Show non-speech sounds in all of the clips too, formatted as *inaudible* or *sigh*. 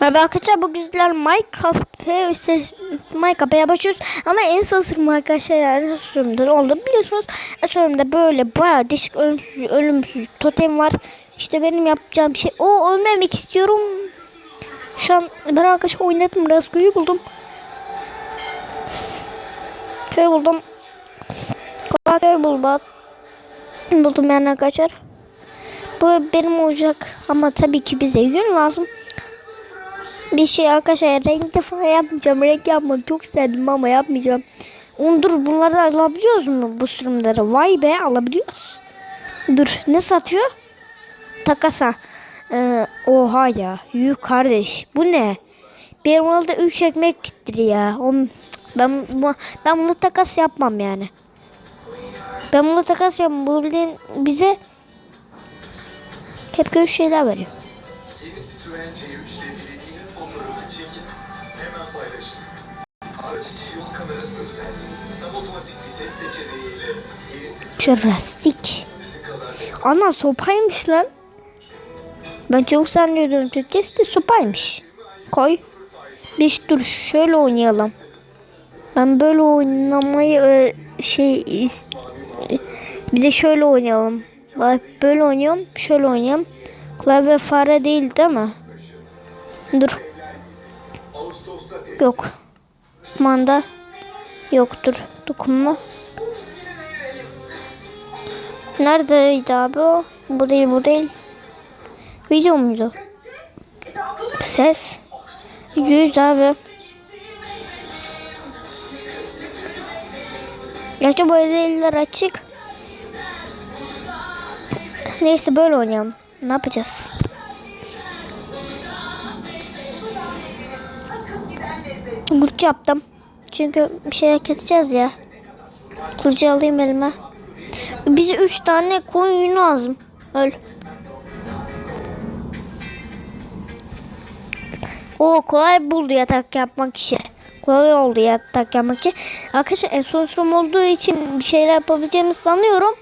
Merhaba arkadaşlar bugün sizler Minecraft Minecraft'a başlıyoruz ama en sırrım arkadaşlar yani en sırrımda ne oldu. Biliyorsunuz sonunda böyle bayağı değişik ölümsüz, ölümsüz totem var. İşte benim yapacağım şey o ölmemek istiyorum. Şu an ben arkadaşlar oynadım biraz köyü buldum. Köy buldum. Kolay köy buldum buldum yani arkadaşlar. Bu benim olacak ama tabii ki bize yün lazım bir şey arkadaşlar renk de falan yapmayacağım. Renk yapmak çok isterdim ama yapmayacağım. Onu dur bunları alabiliyoruz mu bu sürümleri? Vay be alabiliyoruz. Dur ne satıyor? Takasa. Ee, oha ya. Yuh kardeş. Bu ne? Benim orada 3 ekmek gittir ya. On, ben, ben bunu takas yapmam yani. Ben bunu takas yapmam. Bu bize hep kötü şeyler veriyor. Yeni Citroen C3 ile dilediğiniz fotoğrafı çekin, hemen paylaşın. Araç yol kamerası özelliği, tam otomatik vites seçeneğiyle Jurassic. Ana sopaymış lan. Ben çok sanıyordum Türkçesi de sopaymış. Koy. Biz dur şöyle oynayalım. Ben böyle oynamayı e, şey bir de şöyle oynayalım. Bak böyle oynuyorum, şöyle oynuyorum. Klavye fare değil değil mi? Dur. Yok. Manda. Yoktur. Dokunma. Neredeydi abi o? Bu değil bu değil. Video muydu? Ses. Yüz abi. Gerçi bu eller açık. Neyse böyle oynayalım. Ne yapacağız? Kılıç yaptım. Çünkü bir şey keseceğiz ya. Kılıcı alayım elime. Bize üç tane koyun lazım. Öl. O kolay buldu yatak yapmak işi. Kolay oldu yatak yapmak için. Arkadaşlar en son sürüm olduğu için bir şeyler yapabileceğimizi sanıyorum.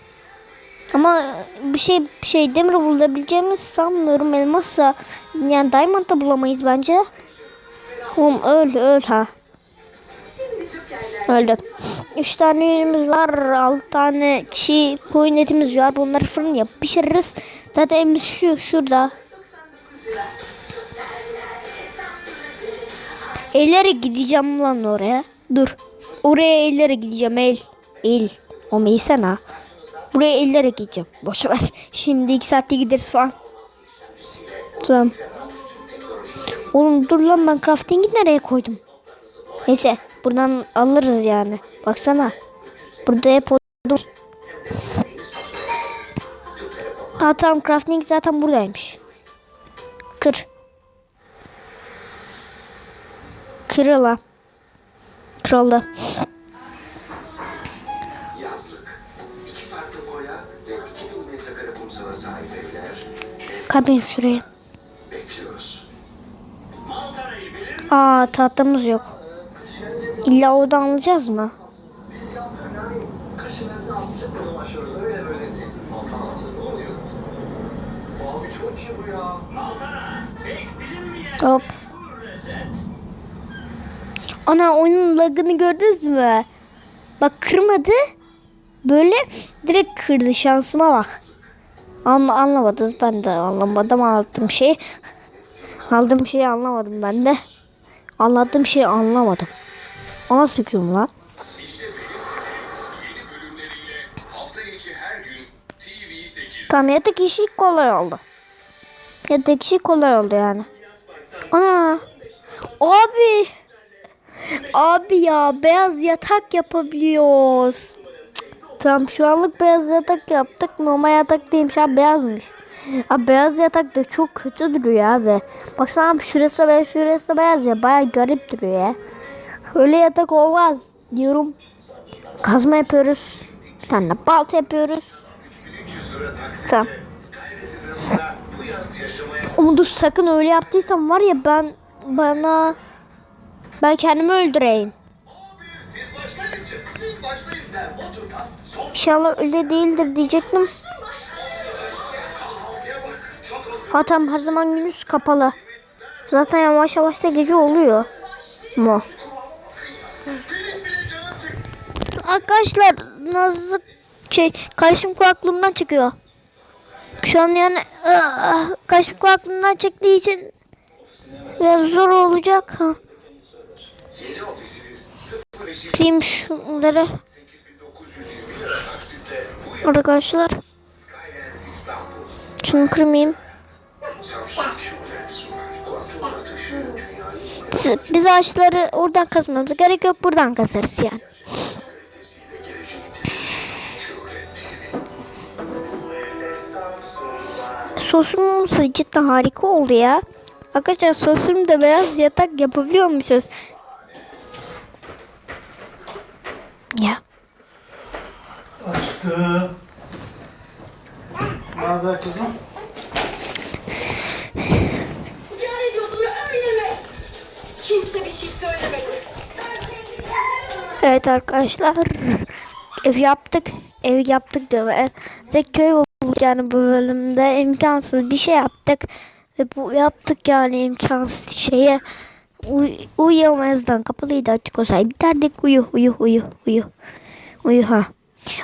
Ama bir şey bir şey demir bulabileceğimizi sanmıyorum. Elmasla yani diamond da bulamayız bence. Oğlum öl öl ha. Öldü. Üç tane yünümüz var. Altı tane çiğ koyun etimiz var. Bunları fırın yap pişiririz. Zaten biz şu şurada. Eğilerek gideceğim lan oraya. Dur. Oraya eğilerek gideceğim. El. El. O meysen ha. Buraya eğilerek gideceğim. Boş ver. Şimdi iki saatte gideriz falan. Tamam. Oğlum dur lan ben crafting'i nereye koydum? Neyse buradan alırız yani. Baksana. Burada hep odun. Ha tamam crafting zaten buradaymış. Kır. Kırıla. Kırıldı. yazlık. İki Aa tahtamız yok. İlla oradan alacağız mı? Hop. Ana oyunun lagını gördünüz mü? Bak kırmadı. Böyle direkt kırdı şansıma bak. Anla, anlamadınız ben de anlamadım anlattığım şey. Aldığım şeyi anlamadım ben de. Anlattığım şeyi anlamadım. O nasıl hüküm lan? TV8. Tamam yatak işi kolay oldu. Yatak işi kolay oldu yani. Ana. Abi. Abi ya beyaz yatak yapabiliyoruz. Tamam şu anlık beyaz yatak yaptık. Normal yatak değilmiş abi beyazmış. Abi beyaz yatak da çok kötü duruyor abi. Baksana abi şurası da beyaz şurası da beyaz ya. Baya garip duruyor ya. Öyle yatak olmaz diyorum. Kazma yapıyoruz. Bir tane balta yapıyoruz. Tamam. Dur sakın öyle yaptıysam var ya ben bana ben kendimi öldüreyim. İnşallah öyle değildir diyecektim. Kahvaltıya bak. Çok Ha tamam her zaman günüz kapalı. Zaten yavaş yavaş da gece oluyor. Mu? Arkadaşlar nasıl şey karşım kulaklığımdan çıkıyor. Şu an yani ah, karşım kulaklığımdan çıktığı için biraz zor olacak. Ha. Yeni ofisimiz 05 Diyeyim şunları 8920 lira taksitle bu arkadaşlar. Şunu kırmayayım. Biz ağaçları oradan kazmamıza gerek yok buradan kazarız yani. Sosumuz cidden harika oldu ya. Arkadaşlar sosum da beyaz yatak yapabiliyormuşuz. Ya. Aşkım. Ne kızım? İnkar ediyorsun öyle mi? Kimse bir şey söylemedi. Evet arkadaşlar. Ev yaptık. Ev yaptık deme. Tek köy olduk yani bu bölümde. imkansız bir şey yaptık. Ve bu yaptık yani imkansız şeye. Uy uyuyamazdan kapalıydı açık olsaydı. Biterdik uyu uyu uyu uyu. Uyu ha.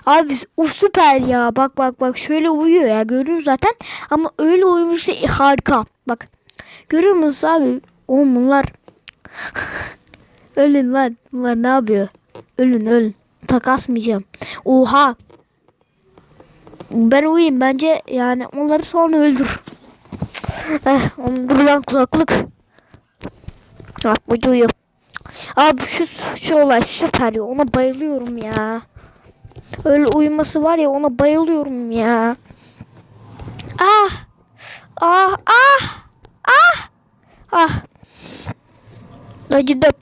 Abi o süper ya. Bak bak bak şöyle uyuyor ya. Görüyoruz zaten. Ama öyle uyumuşsa harika. Bak. Görüyor musunuz abi? Oğlum bunlar *laughs* Ölün lan. Bunlar ne yapıyor? Ölün ölün. Takasmayacağım. Oha. Ben uyuyayım bence yani onları sonra öldür. Eh, dur lan kulaklık. Ah bu uyuyor. Abi şu şu olay süper ya. Ona bayılıyorum ya. Öyle uyuması var ya ona bayılıyorum ya. Ah. Ah ah. Ah. Ah. Acıdım.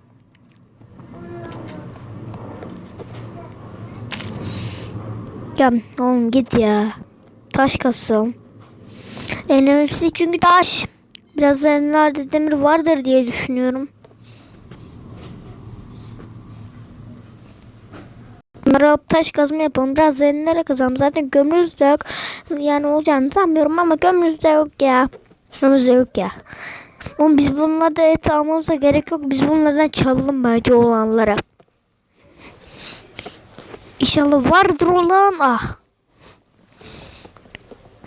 Ya oğlum git ya. Taş kasım. En önemlisi çünkü taş. Biraz nerede demir vardır diye düşünüyorum. Bunları alıp taş kazma yapalım. Biraz zenlere kazalım. Zaten gömrüz de yok. Yani olacağını sanmıyorum ama gömrüz de yok ya. Gömrüz de yok ya. Oğlum biz bunlardan et almamıza gerek yok. Biz bunlardan çalalım bence olanlara. İnşallah vardır olan ah.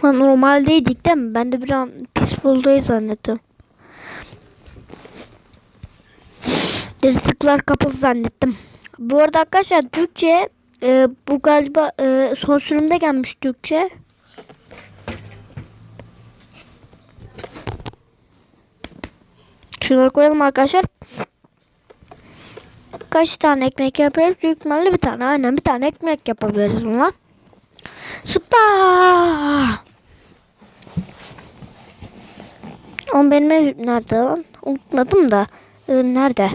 Ha, normaldeydik değil mi? Ben de bir an pis buldayı zannettim. Yaratıklar kapalı zannettim. Bu arada arkadaşlar Türkçe e, bu galiba e, son sürümde gelmiş Türkçe. Şunları koyalım arkadaşlar. Kaç tane ekmek yapıyoruz? Büyük ihtimalle bir tane. Aynen bir tane ekmek yapabiliriz bununla. Süper. Ama benim nerede lan? Unutmadım da. Ee, nerede?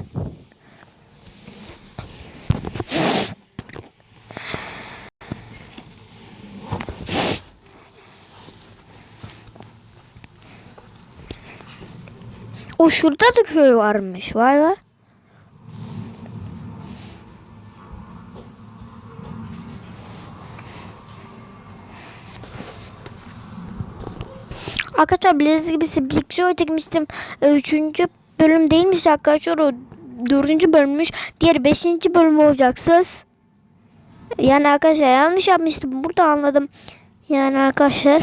O şurada da köy varmış. Vay be. Arkadaşlar bildiğiniz gibi Show çekmiştim. Ee, Üçüncü bölüm değilmiş arkadaşlar. O dördüncü bölümmüş. Diğer beşinci bölüm olacaksınız. Yani arkadaşlar yanlış yapmıştım. Burada anladım. Yani arkadaşlar.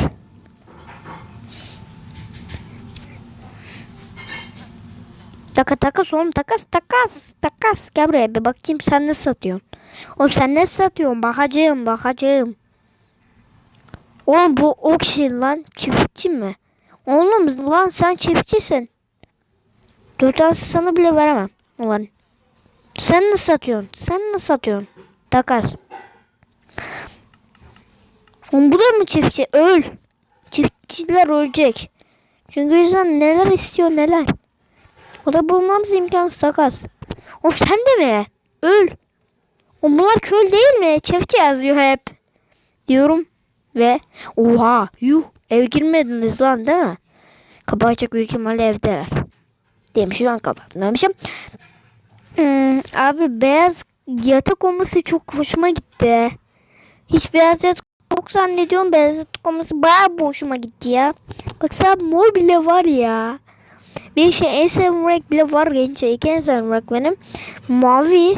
Taka takas oğlum takas takas takas. Gel buraya bir bakayım sen ne satıyorsun. Oğlum sen ne satıyorsun? Bakacağım bakacağım. Oğlum bu o kişi lan çiftçi mi? Oğlum lan sen çiftçisin. Dört sana bile veremem. Ulan. Sen ne satıyorsun? Sen ne satıyorsun? Takas. Oğlum bu da mı çiftçi? Öl. Çiftçiler ölecek. Çünkü insan neler istiyor neler. O da bulmamız imkansız takas. Oğlum sen de mi? Öl. Oğlum bunlar köl değil mi? Çiftçi yazıyor hep. Diyorum. Ve oha yuh ev girmediniz lan değil mi? Kapatacak büyük ihtimalle evdeler. Demişim ben kapatmamışım. Hmm, abi beyaz yatak olması çok hoşuma gitti. Hiç beyaz yatak yok zannediyorum. Beyaz yatak olması bayağı hoşuma gitti ya. Baksana mor bile var ya. Bir şey en sevdiğim renk bile var gençler. İki en sevdiğim renk benim. Mavi.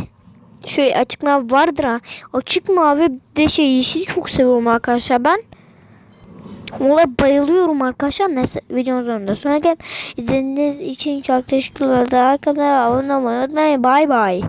Şöyle açık mavi vardır ha. Açık mavi de şey yeşil çok seviyorum arkadaşlar ben. Onlara bayılıyorum arkadaşlar. Neyse videonun sonunda sonra gel. İzlediğiniz için çok teşekkürler. Daha kanala abone olmayı unutmayın. Bay bay.